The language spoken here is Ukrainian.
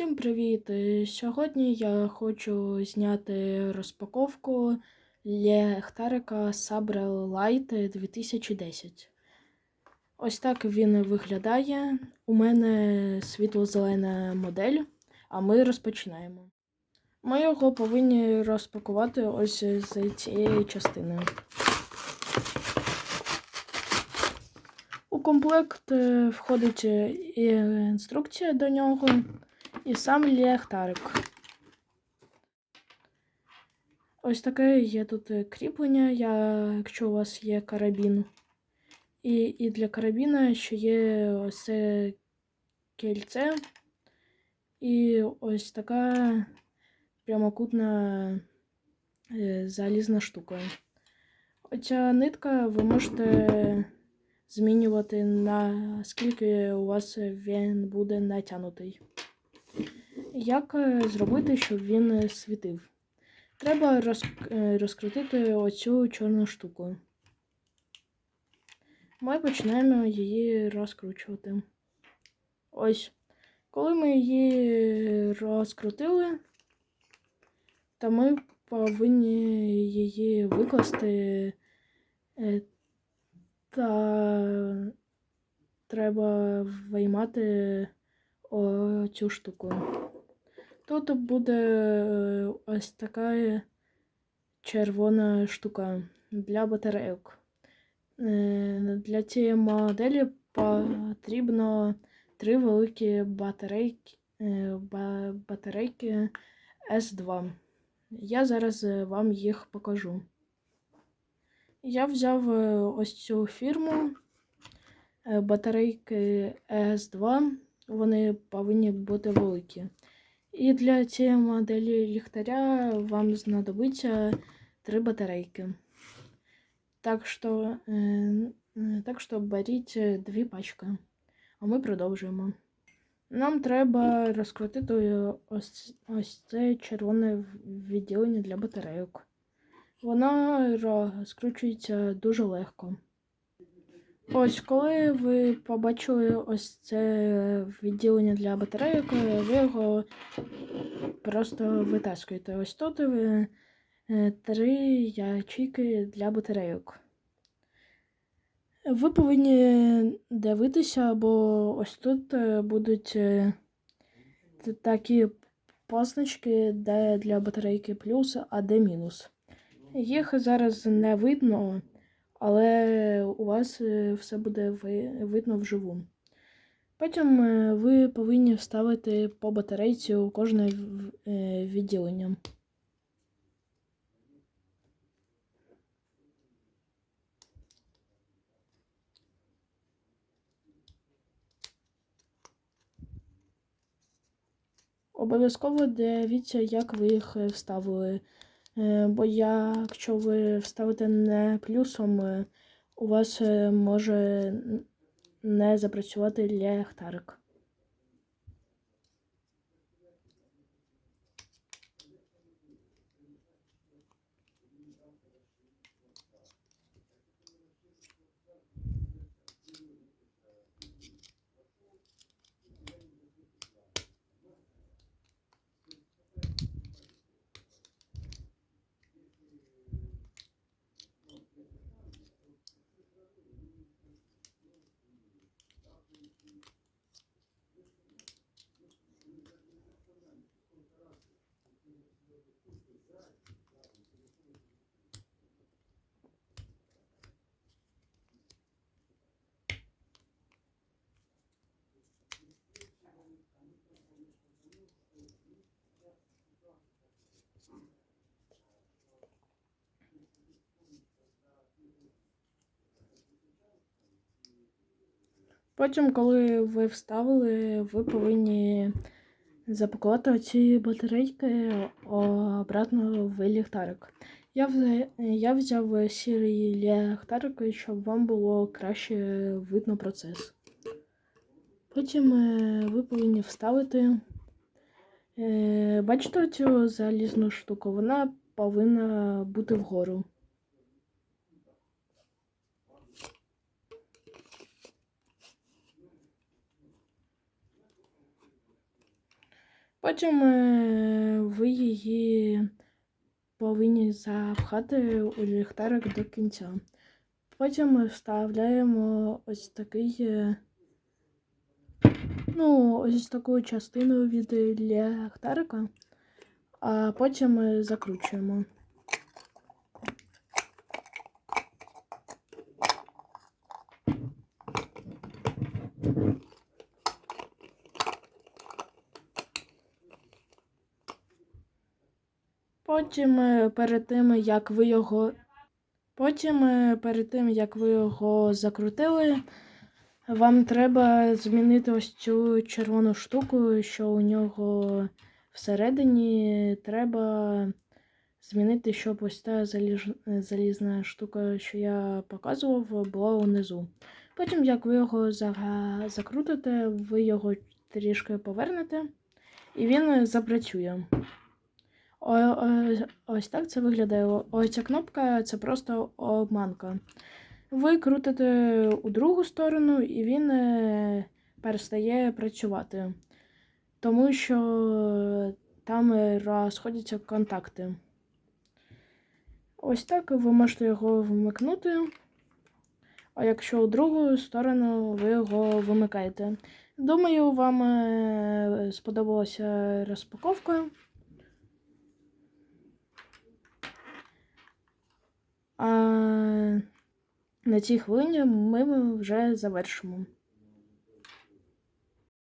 Усім привіт! Е, Сьогодні я хочу зняти розпаковку ліхтарика Sabre Light 2010. Ось так він виглядає. У мене світло-зелена модель, а ми розпочинаємо. Ми його повинні розпакувати ось з цієї частини. У комплект е, входить е, інструкція до нього, і сам ліхтарик. Ось таке є тут е, кріплення, якщо у вас є карабін. І і для карабіна ще є ось це кільце і ось така прямокутна залізна штука. Оця нитка ви можете змінювати наскільки у вас він буде натягнутий. Як е, зробити, щоб він світив? Треба е, розкрутити оцю чорну штуку. Ми починаємо її розкручувати. Ось. Коли ми її розкрутили, то ми повинні її викласти е, та треба виймати цю штуку. Тут буде е, ось така червона штука для батарейок. Е, для цієї моделі потрібно три великі батарейки е, батарейки S2. Я зараз вам їх покажу. Я взяв ось цю фірму батарейки ES2, вони повинні бути великі. І для цієї моделі ліхтаря вам знадобиться три батарейки. Так що, е, так що беріть дві пачки. А ми продовжуємо. Нам треба розкрутити ось, ось це червоне відділення для батарейок. Вона розкручується дуже легко. Ось, коли ви побачили ось це відділення для батарейок, ви його просто витаскуєте. Ось тут ви е, три ячейки для батарейок. Ви повинні дивитися, бо ось тут е, будуть е, такі позначки, де для батарейки плюс, а де мінус. Їх зараз не видно, але у вас е, все буде видно вживу. Потім е, ви повинні вставити по батарейці у кожне е, відділення. Обов'язково дивіться, як ви їх вставили. Е, бо якщо ви вставите не плюсом, е, у вас е, може не запрацювати ліхтарик. Потім, коли ви вставили, ви повинні запакувати ці батарейки обратно в ліхтарик. Я взяв, я взяв сірий ліхтарик, щоб вам було краще видно процес. Потім е, ви повинні вставити. Е, бачите цю залізну штуку? Вона повинна бути вгору. Потім е, ви її повинні запхати у ліхтарик до кінця. Потім ми вставляємо ось такий, е, ну, ось таку частину від ліхтарика, а потім ми закручуємо. Потім е, перед тим, як ви його. Потім е, перед тим, як ви його закрутили, вам треба змінити ось цю червону штуку, що у нього всередині треба змінити, щоб ось та залізна штука, що я показував, була унизу. Потім, як ви його закрутите, ви його трішки повернете, і він запрацює. Ось так це виглядає. Ось ця кнопка це просто обманка. Ви крутите у другу сторону, і він е, перестає працювати, тому що там е, розходяться контакти. Ось так ви можете його вмикнути. А якщо у другу сторону ви його вимикаєте. Думаю, вам е, сподобалася розпаковка. А на цій хвилині ми вже завершимо.